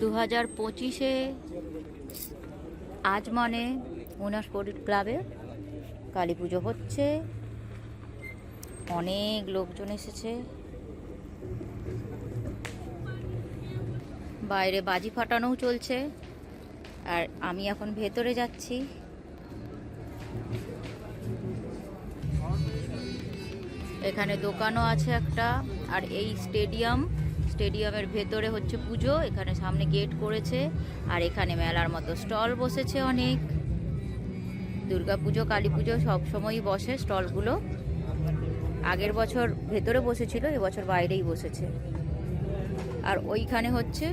দু হাজার পঁচিশে আজ মানে উনাসপরিট ক্লাবে কালী পুজো হচ্ছে। অনেক লোকজন এসেছে। বাইরে বাজি ফাটানোও চলছে। আর আমি এখন ভেতরে যাচ্ছি। এখানে দোকানও আছে একটা। আর এই স্টেডিয়াম স্টেডিয়ামের ভেতরে হচ্ছে পুজো, এখানে সামনে গেট করেছে, আর এখানে মেলার মতো স্টল বসেছে অনেক। দুর্গা পুজো, কালী পুজো সবসময়ই বসে স্টলগুলো। আগের বছর ভেতরে বসেছিল, এবছর বাইরেই বসেছে। আর ওইখানে হচ্ছে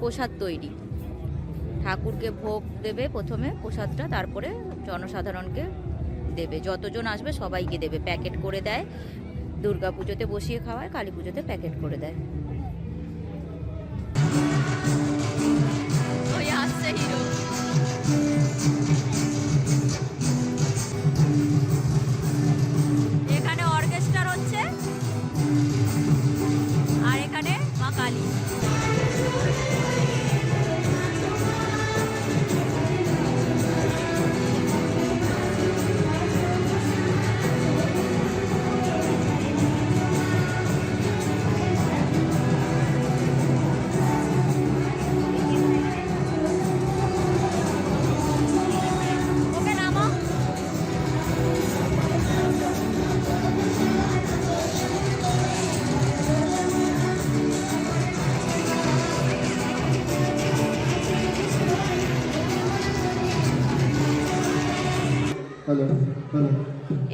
প্রসাদ তৈরি। ঠাকুরকে ভোগ দেবে প্রথমে প্রসাদটা, তারপরে জনসাধারণকে দেবে। যতজন আসবে সবাইকে দেবে, প্যাকেট করে দেয়। দুর্গা পুজোতে বসিয়ে খাওয়ায়, কালী পুজোতে প্যাকেট করে দেয়।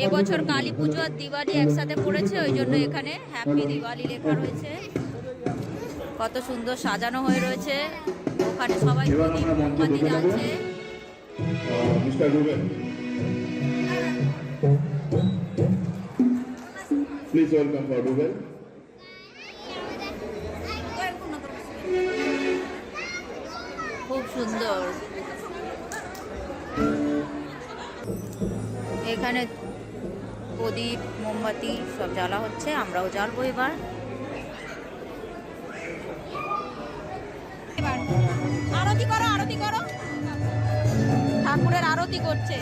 এবছর কালী পুজো আর দিওয়ালি একসাথে পড়েছে ওই জন্য এখানে হ্যাপি দিওয়ালি লেখা রয়েছে। কত সুন্দর সাজানো হয়ে রয়েছে। ওখানে সবাই মোমবাতি জ্বালছে। ওয়েলকাম খুব সুন্দর। এখানে প্রদীপ, মোমবাতি সব জ্বালা হচ্ছে, আমরাও জ্বালবো এবার। আরতি করো আরতি করো। ঠাকুরের আরতি করছে।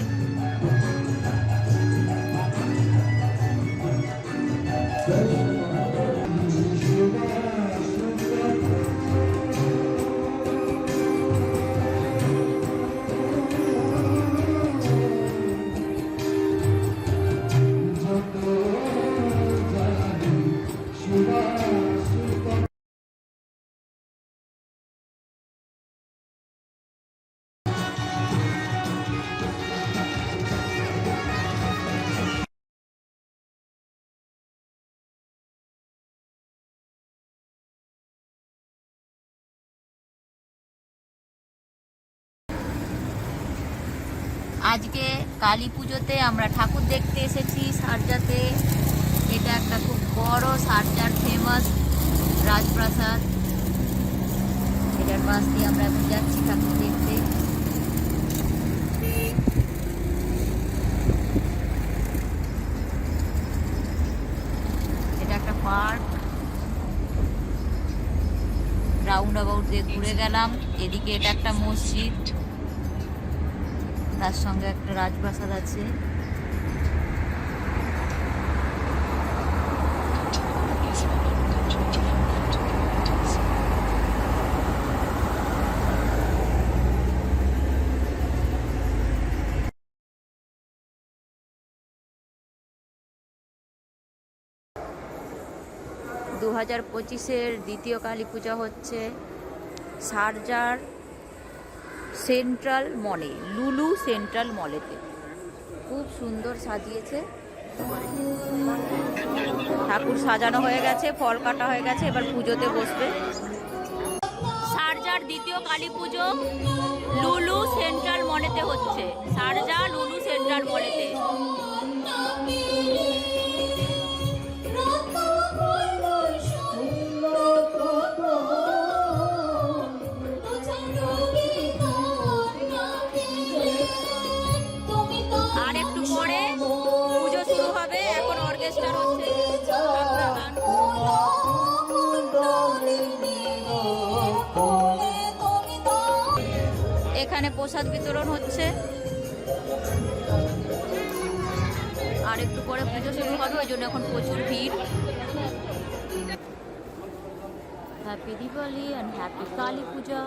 আজকে কালী পুজোতে আমরা ঠাকুর দেখতে এসেছি সারজাতে। এটা একটা খুব বড় সারজার ফেমাস রাজপ্রাসাদ। এটার পাশ দিয়ে আমরা এখন যাচ্ছি ঠাকুর দেখতে। এটা একটা পার্ক। রাউন্ড অ্যাবাউট দিয়ে ঘুরে গেলাম। এদিকে এটা একটা মসজিদ। তার সঙ্গে একটা রাজপ্রাসাদ আছে। দু হাজার পঁচিশের দ্বিতীয় কালী পূজা হচ্ছে সারজার সেন্ট্রাল মলে, লুলু সেন্ট্রাল মলেতে। খুব সুন্দর সাজিয়েছে। ঠাকুর সাজানো হয়ে গেছে, ফল কাটা হয়ে গেছে, এবার পুজোতে বসবে। সারজার দ্বিতীয় কালী পুজো লুলু সেন্ট্রাল মলেতে হচ্ছে। সারজা লুলু সেন্ট্রাল মলেতে। এখানে প্রসাদ বিতরণ হচ্ছে। আর একটু পরে পুজো শুরু হবে, ওই জন্য এখন প্রচুর ভিড়। Happy Diwali and happy Kali Puja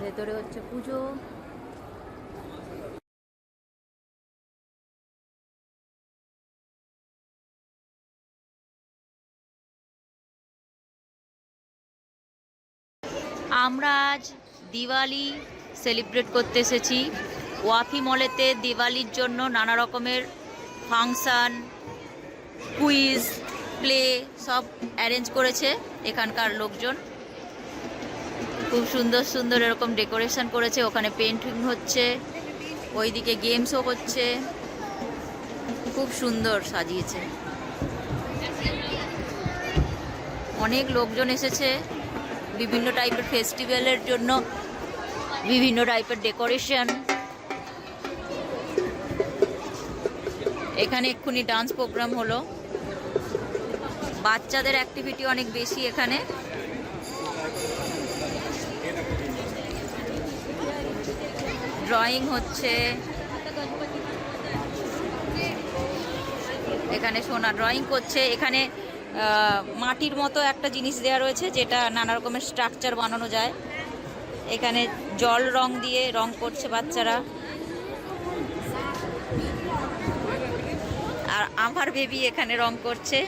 ভেতরে হচ্ছে পুজো। আমরা আজ দিওয়ালি সেলিব্রেট করতে এসেছি। ওয়াফি মলেতে দিওয়ালির জন্য নানা রকমের ফাংশান কুইজ প্লে সব অ্যারেঞ্জ করেছে এখানকার লোকজন। খুব সুন্দর সুন্দর এরকম ডেকোরেশন করেছে, ওখানে পেন্টিং হচ্ছে, ওইদিকে গেমসও হচ্ছে। খুব সুন্দর সাজিয়েছে। অনেক লোকজন এসেছে। বিভিন্ন টাইপের ফেস্টিভ্যালের জন্য, বিভিন্ন টাইপের ডেকোরেশন এখানে এক্ষুনি ডান্স প্রোগ্রাম হলো। বাচ্চাদের অ্যাক্টিভিটি অনেক বেশি এখানে। ড্রয়িং হচ্ছে। এখানে সোনা ড্রয়িং করছে। এখানে মাটির মতো একটা জিনিস দেওয়া রয়েছে যেটা নানা রকমের স্ট্রাকচার বানানো যায়। এখানে জল রং দিয়ে রং করছে বাচ্চারা। আর আমার বেবি এখানে রং করছে।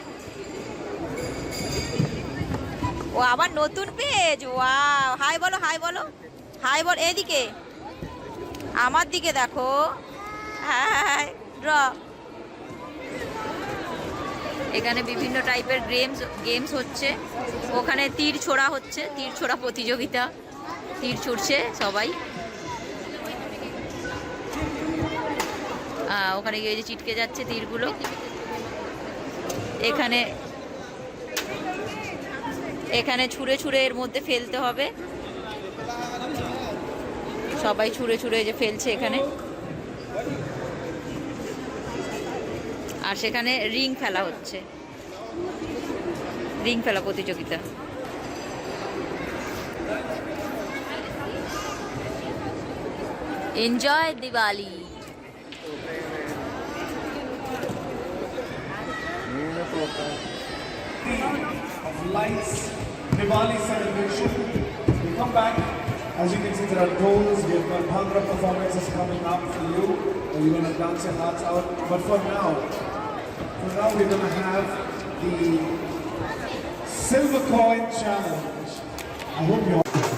ও আবার নতুন পেজ ওয়া হাই বলো হাই বলো। হাই বল, এদিকে। আমার দিকে দেখো। হ্যাঁ ড্র এখানে বিভিন্ন টাইপের গেমস গেমস হচ্ছে। ওখানে তীর ছোড়া হচ্ছে, তীর ছোড়া প্রতিযোগিতা। তীর ছুটছে সবাই। ওখানে গিয়ে যে চিটকে যাচ্ছে তীরগুলো। এখানে এখানে ছুঁড়ে ছুঁড়ে এর মধ্যে ফেলতে হবে। সবাই ছুঁড়ে ছুঁড়ে যে ফেলছে এখানে। আর সেখানে রিং ফেলা হচ্ছে রিং ফেলা প্রতিযোগিতা enjoy Diwali lights, Diwali celebration. We come back, as you can see there are goals, we have got Bhangra performances coming up for you, and you're gonna dance your hearts out. But for now, now we're gonna have the silver coin challenge. I hope you all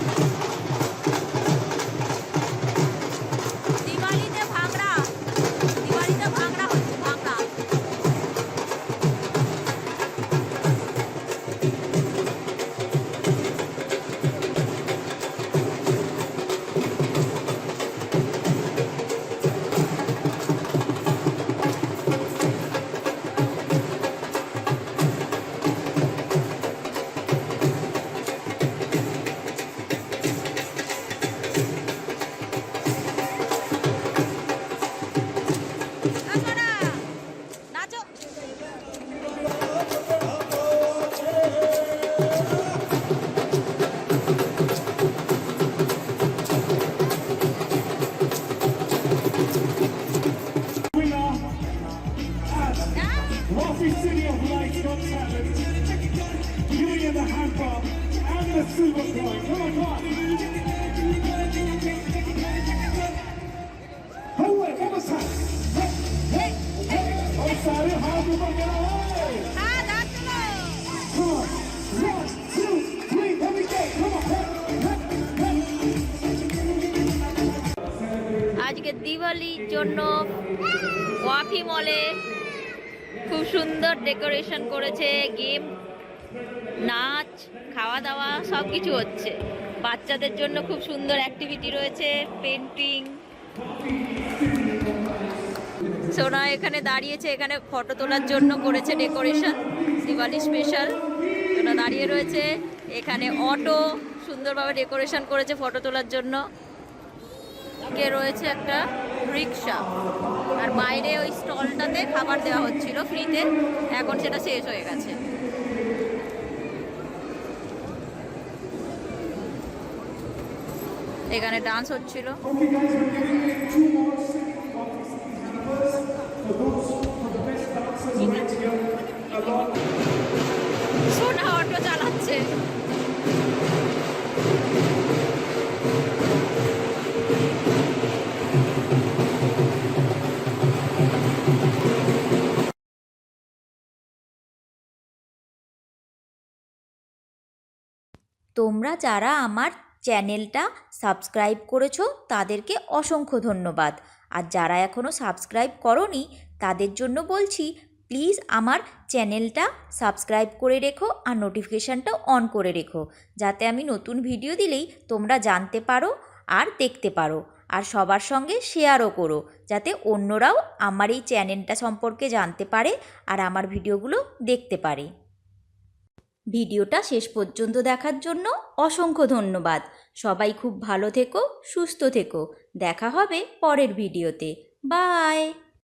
আজকে দিওয়ালির জন্য ওয়াফি মলে খুব সুন্দর decoration করেছে game নাচ খাওয়া দাওয়া সব কিছু হচ্ছে। বাচ্চাদের জন্য খুব সুন্দর অ্যাক্টিভিটি রয়েছে পেন্টিং সোনা এখানে দাঁড়িয়েছে, এখানে ফটো তোলার জন্য করেছে ডেকোরেশন দিওয়ালি স্পেশাল সোনা দাঁড়িয়ে রয়েছে, এখানে অটো সুন্দরভাবে ডেকোরেশন করেছে ফটো তোলার জন্য। কে রয়েছে একটা? রিক্সা। আর বাইরে ওই স্টলটাতে খাবার দেওয়া হচ্ছিল ফ্রিতে এখন সেটা শেষ হয়ে গেছে। Right ডান্স হচ্ছিল সোনা অটো চালাচ্ছে। তোমরা যারা আমার চ্যানেলটা সাবস্ক্রাইব করেছ তাদেরকে অসংখ্য ধন্যবাদ। আর যারা এখনও সাবস্ক্রাইব করনি, তাদের জন্য বলছি, প্লিজ আমার চ্যানেলটা সাবস্ক্রাইব করে রেখো আর নোটিফিকেশানটা অন করে রেখো। যাতে আমি নতুন ভিডিও দিলেই তোমরা জানতে পারো আর দেখতে পারো। আর সবার সঙ্গে শেয়ারও করো, যাতে অন্যরাও আমার এই চ্যানেলটা সম্পর্কে জানতে পারে আর আমার ভিডিওগুলো দেখতে পারে। ভিডিওটা শেষ পর্যন্ত দেখার জন্য অসংখ্য ধন্যবাদ। সবাই খুব ভালো থেকো, সুস্থ থেকো। দেখা হবে পরের ভিডিওতে। বাই!